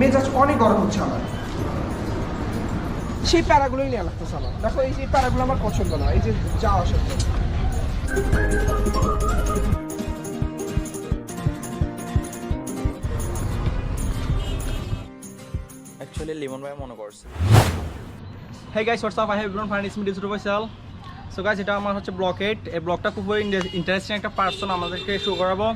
মেজাজ অনেক গরম হচ্ছে আমার। সেই প্যারাগুলোই নেওয়া লাগতেছে আমার। দেখো এই যে প্যারাগুলো আমার পছন্দ না এই যে যা আসার অ্যাকচুয়ালি লিমন ভাই মনে করছে। Hey guys, what's up? I have everyone find it's me so এটা আমার হচ্ছে ব্লকেট এই খুবই ইন্টারেস্টিং একটা পার্সন আমাদেরকে শো করাবো।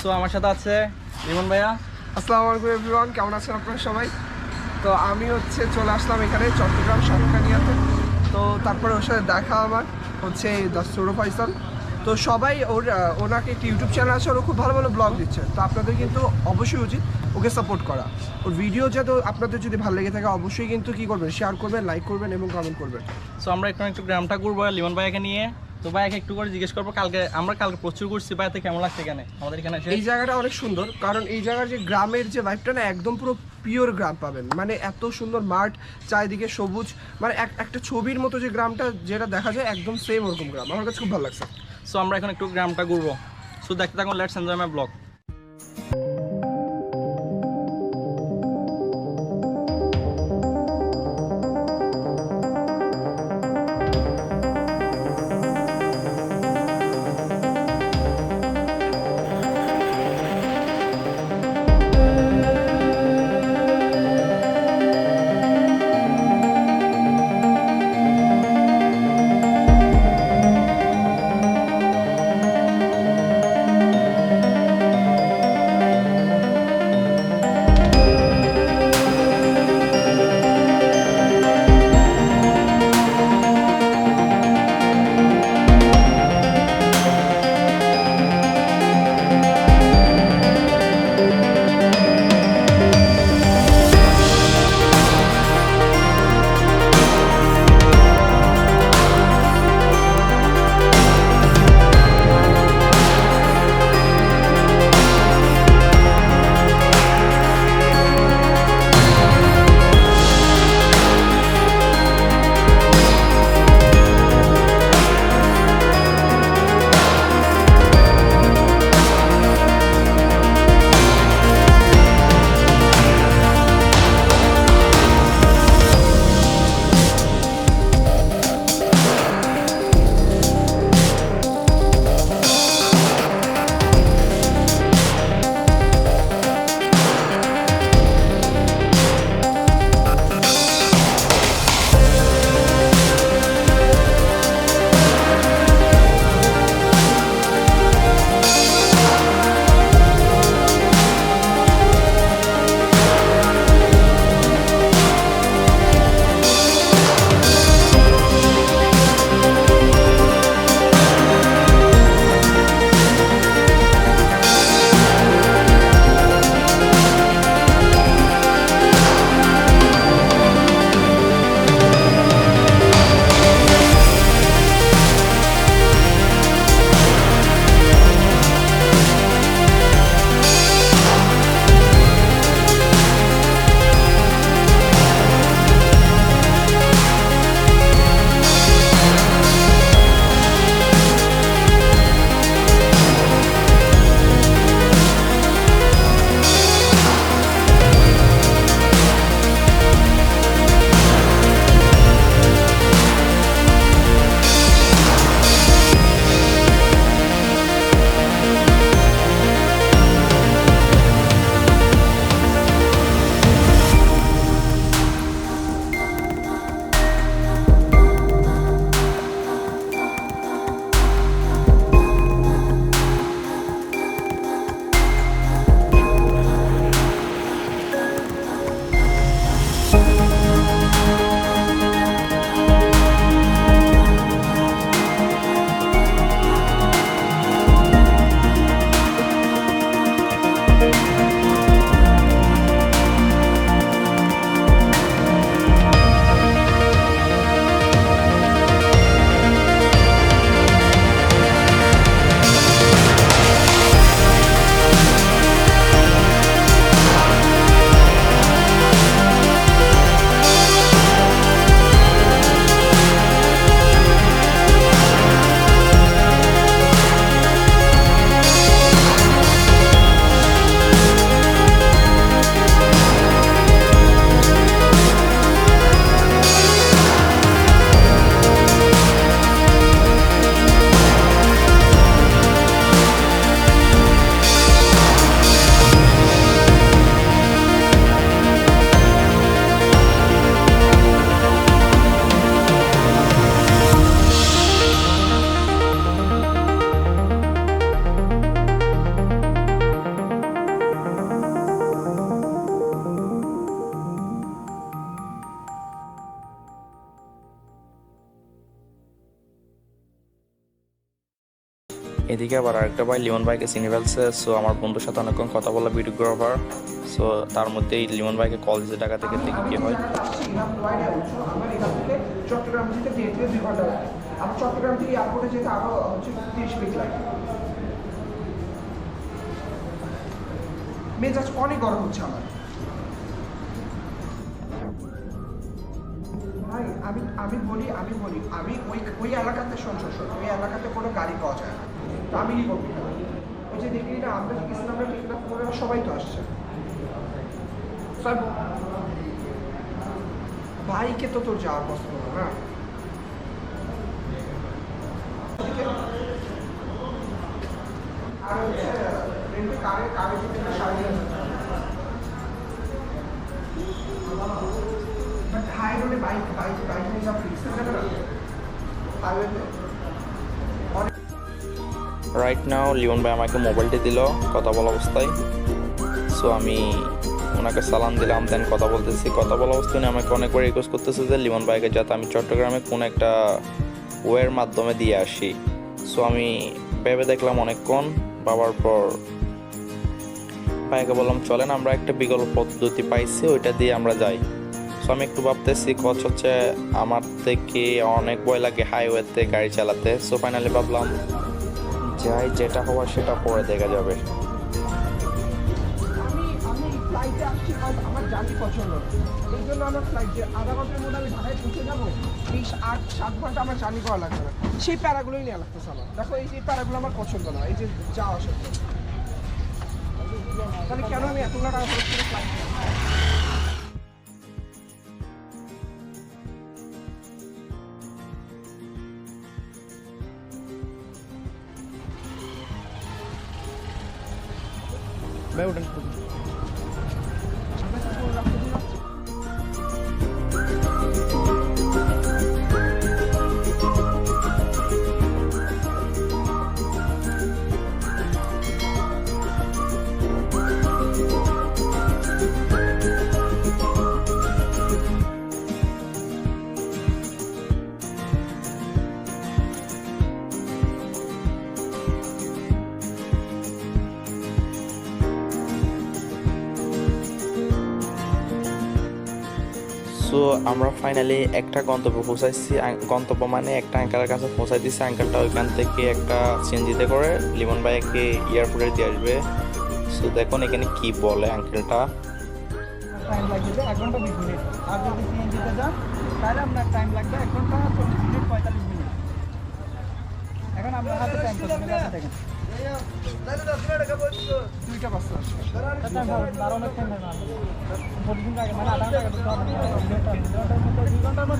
সো আমার সাথে আছে লিমন ভাইয়া। আসসালামু আলাইকুম এভরিওয়ান কেমন আছেন আপনারা সবাই? তো আমি হচ্ছে চলে আসলাম এখানে চট্টগ্রাম সাতকানিয়াতে তো তারপরে ওর সাথে দেখা আমার, হচ্ছে দস্তরু ফয়সাল। তো সবাই ওর ওনাকে একটি ইউটিউব চ্যানেল আছে, ওরা খুব ভালো ভালো ব্লগ দিচ্ছে। তো আপনাদের কিন্তু অবশ্যই উচিত ওকে সাপোর্ট করা। ওর ভিডিও যাতে আপনাদের যদি ভালো লেগে থাকে, অবশ্যই কিন্তু কী করবেন শেয়ার করবেন লাইক করবেন এবং কমেন্ট করবেন। সো আমরা একটু একটু গ্রামটা ঘুরবো লিমন ভাইয়াকে নিয়ে তো ভাই একটু করে জিজ্ঞেস করব কালকে আমরা কালকে প্রচুর ঘুরছি ভাই কেমন লাগছে এখানে? আমাদের এখানে এই জায়গাটা অনেক সুন্দর কারণ এই জায়গার যে গ্রামের যে ভাইবটা না একদম পুরো পিওর গ্রাম পাবেন। মানে এত সুন্দর মাঠ চারিদিকে সবুজ মানে এক একটা ছবির মতো যে গ্রামটা যেটা দেখা যায় একদম সেম ওরকম গ্রাম। আমার কাছে খুব ভালো লাগছে। সো আমরা এখন একটু গ্রামটা ঘুরবো। সো দেখতে থাকুন লেটস এনজয় মাই ব্লগ এদিকে আবার আরেকটা ভাই লিমন ভাইকে চিনি ফেলছে সো আমার বন্ধুর সাথে অনেকক্ষণ কথা বলা ভিডিওগ্রাফার সো তার মধ্যেই লিমন ভাইকে কল দিয়েছে টাকা থেকে কি হয়। থেকে চট্টগ্রাম থেকে থেকে এয়ারপোর্টে যেতে তিরিশ মিনিট লাগে অনেক গরম হচ্ছে ভাই, আমি আমি বলি আমি বলি, আমি ওই ওই এলাকাতে সংসদ ওই এলাকাতে কোনো গাড়ি পাওয়া যায় না। তো আমি কি করব ওই যে দেখলি না আমরা ইসলামরা টিকলাম করে সবাই তো আসছে। বাইকে তো তোর যাওয়ার পছন্দ না? আর কারে কারে বাট হাই রোডে বাইক বাইক বাইক নিয়ে যাওয়া রিক্স না। হাইওয়েতে রাইট নাও লিমন ভাই আমাকে মোবাইলটি দিল, কথা বলা অবস্থায়। সো আমি ওনাকে সালাম দিলাম দেন কথা বলতেছি। কথা বলা অবস্থায় উনি আমাকে অনেকবার রিকোয়েস্ট করতেছে যে লিমন ভাইকে যাতে আমি চট্টগ্রামে কোনো একটা ওয়ের মাধ্যমে দিয়ে আসি। সো আমি ভেবে দেখলাম অনেকক্ষণ বাবার পর ভাইকে বললাম, চলেন, আমরা একটা বিকল্প পদ্ধতি পাইছি, ওইটা দিয়ে আমরা যাই। সো আমি একটু ভাবতেছি কচ হচ্ছে আমার থেকে অনেক ভয় লাগে হাইওয়েতে গাড়ি চালাতে। সো ফাইনালি ভাবলাম যাই, যেটা হওয়ার সেটা পরে দেখা যাবে। ফ্লাইটে আসছি আমার পছন্দ। এই জন্য আমার আমি যাব আট, সাত ঘণ্টা আমার করা না। সেই প্যারাগুলোই দেখো, এই যে প্যারাগুলো আমার পছন্দ না, এই যে যাওয়া তাহলে কেন আমি এতগুলো টাকা ফ্লাইট ভাই উঠেন সো আমরা ফাইনালি একটা গন্তব্য পৌঁছাইছি। গন্তব্য মানে একটা আঙ্কালের কাছে পৌঁছাই দিচ্ছি আঙ্কালটা ওইখান থেকে একটা সিএনজিতে করে লিমন ভাইকে এয়ারপোর্টে দিয়ে আসবে। সো দেখুন এখানে কি বলে আঙ্কেলটা। টাইম লাগবে যে টাইম লাগবে এখন আপনার হাতে টাইম দেখেন। দুইটা বাচ্চা।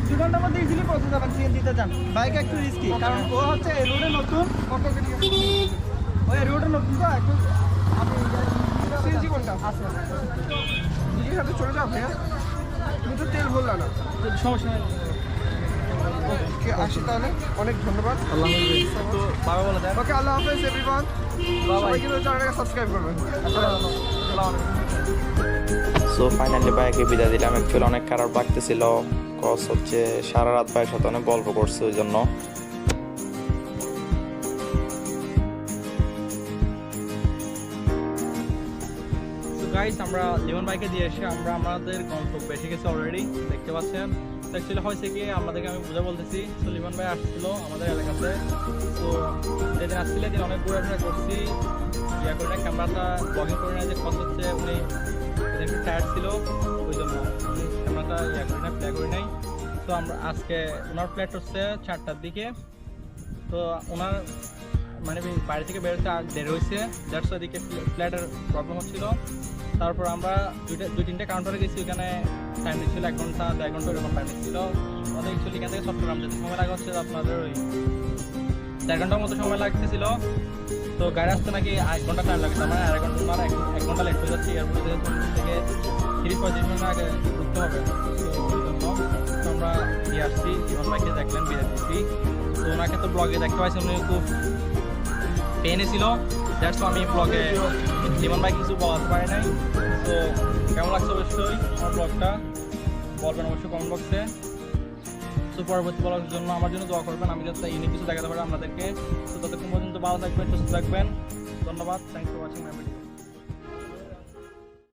দুই ঘণ্টার মধ্যে ইজিলি পৌঁছে যাবেন সিএনজিতে যান বাইক একটু রিস্কি কারণ ও হচ্ছে এই রোডে নতুন কত ওই রোডে নতুন তো একটু আপনি সিএনজি চলে যাও ভাইয়া তেল ভরলা না সমস্যা নেই ওকে আসি তাহলে। অনেক ধন্যবাদ। আল্লাহ তো বাবা বলে দেন। ওকে আল্লাহ হাফেজ এভরিওয়ান সবাই কিন্তু চ্যানেলটাকে সাবস্ক্রাইব করবেন। সো ফাইনালি ভাইকে বিদায় দিলাম। অ্যাকচুয়ালি অনেক খারাপ লাগতেছিল। কজ হচ্ছে সারা রাত ভাইয়ের সাথে অনেক গল্প করছে ওই জন্য। গাইস আমরা লিমন বাইকে দিয়ে এসে আমরা আমাদের গন্তব্যে এসে গেছি অলরেডি দেখতে পাচ্ছেন। অ্যাকচুয়ালি হয়েছে কি, আমাদেরকে আমি বুঝে বলতেছি তো লিমন ভাই আসছিল আমাদের এলাকাতে। তো যেদিন আসছিল দিন অনেক ঘোরাফেরা করছি। ইয়া করে না ক্যামেরাটা ব্লগিং করে না যে কত হচ্ছে, উনি এদিন একটু টায়ার্ড ছিল, ওই জন্য ক্যামেরাটা ইয়া করে না প্লে করে নাই। তো আমরা আজকে ওনার ফ্ল্যাট হচ্ছে চারটার দিকে। তো ওনার মানে বাড়ি থেকে বেরোতে দেরি হয়েছে দ্যাটস ওদিকে ফ্ল্যাটের প্রবলেম হচ্ছিল। তারপর আমরা দুইটা দুই তিনটে কাউন্টারে গেছি, ওখানে টাইম দিচ্ছিল এক ঘণ্টা, দেড় ঘণ্টা এরকম টাইম দিচ্ছিল। আমাদের অ্যাকচুয়ালি এখান থেকে চট্টগ্রাম যেতে সময় লাগা হচ্ছে আপনাদের ওই দেড় ঘণ্টার মতো সময় লাগতেছিল। তো গাড়ি আসতে নাকি এক ঘণ্টা টাইম লাগছে মানে আড়াই ঘণ্টা মানে এক ঘণ্টা লেট হয়ে যাচ্ছে এয়ারপোর্টে থেকে তিরিশ পঁয়ত্রিশ মিনিট আগে ঢুকতে হবে। তো তো আমরা দিয়ে আসছি জীবন ভাইকে দেখলেন, বিদায় দিচ্ছি তো ওনাকে তো ব্লগে দেখতে পাইছি উনি খুব পেনে ছিল। দ্যাটস আমি ব্লগে জীবন ভাই কিছু বলাতে পারি নাই। তো কেমন লাগছে অবশ্যই আমার ব্লগটা বলবেন অবশ্যই কমেন্ট বক্সে তো পরবর্তী ব্লগের জন্য আমার জন্য দোয়া করবেন। আমি যাতে ইউনিক কিছু দেখাতে পারি আপনাদেরকে। তো ততক্ষণ পর্যন্ত ভালো থাকবেন, সুস্থ থাকবেন। ধন্যবাদ। Thank for watching my video